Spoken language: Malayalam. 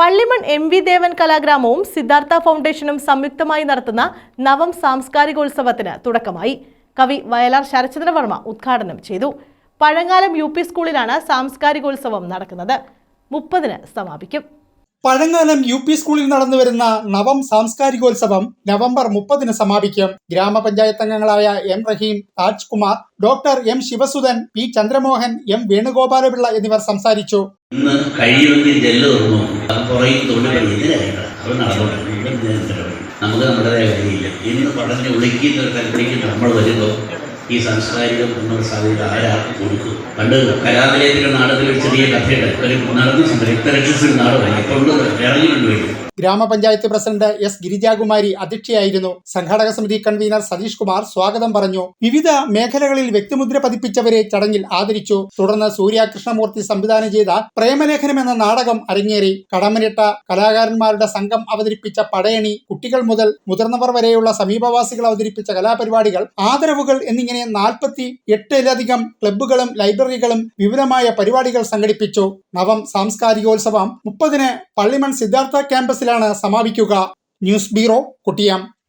പള്ളിമൺ എം വി ദേവൻ കലാഗ്രാമവും സിദ്ധാർത്ഥ ഫൗണ്ടേഷനും സംയുക്തമായി നടത്തുന്ന നവം സാംസ്കാരികോത്സവത്തിന് തുടക്കമായി. കവി വയലാർ ശരചന്ദ്രവർമ്മ ഉദ്ഘാടനം ചെയ്തു. പഴങ്ങാലം യു പി സ്കൂളിലാണ് സാംസ്കാരികോത്സവം നടക്കുന്നത്. മുപ്പതിന് സമാപിക്കും. പഴങ്ങാലം യു പി സ്കൂളിൽ നടന്നു വരുന്ന നവം സാംസ്കാരികോത്സവം നവംബർ മുപ്പതിന് സമാപിക്കും ഗ്രാമപഞ്ചായത്ത് അംഗങ്ങളായ M Rahim Taj Kumar doctor M Sivasudhan P Chandramohan M Venugopalapillai എന്നിവർ സംസാരിച്ചു ഇന്ന് നമുക്ക് നമ്മുടേതായ ഇന്ന് പഠനം ഉളിക്കുന്ന ഒരു തരത്തിലേക്ക് നമ്മൾ വരുമ്പോൾ ഈ സാംസ്കാരിക മുന്നോട്ട് സാധ്യത ആരാർക്കും കൊടുക്കും പണ്ട് കലാനിലയത്തിലെ നാടകത്തിൽ ഒരു ചെറിയ കഥയുടെ ഒരു നടന്ന നാടകമായി. ഇപ്പോൾ ഇറങ്ങിയിട്ടുണ്ട് ഗ്രാമപഞ്ചായത്ത് പ്രസിഡന്റ് എസ് ഗിരിജാകുമാരി അധ്യക്ഷയായിരുന്നു. സംഘാടക സമിതി കൺവീനർ സതീഷ് കുമാർ സ്വാഗതം പറഞ്ഞു. വിവിധ മേഖലകളിൽ വ്യക്തിമുദ്ര പതിപ്പിച്ചവരെ ചടങ്ങിൽ ആദരിച്ചു. തുടർന്ന് സൂര്യ കൃഷ്ണമൂർത്തി സംവിധാനം ചെയ്ത പ്രേമലേഖനം എന്ന നാടകം അരങ്ങേറി. കടമനിട്ട കലാകാരന്മാരുടെ സംഘം അവതരിപ്പിച്ച പടയണി കുട്ടികൾ മുതൽ മുതിർന്നവർ വരെയുള്ള സമീപവാസികൾ അവതരിപ്പിച്ച കലാപരിപാടികൾ ആദരവുകൾ എന്നിങ്ങനെ നാൽപ്പത്തി എട്ടിലധികം ക്ലബ്ബുകളും ലൈബ്രറികളും വിപുലമായ പരിപാടികൾ സംഘടിപ്പിച്ചു. നവം സാംസ്കാരികോത്സവം മുപ്പതിന് പള്ളിമൺ സിദ്ധാർത്ഥ ക്യാമ്പസിലാണ് സമാപിക്കുക. News bureau കുട്ടിയാം.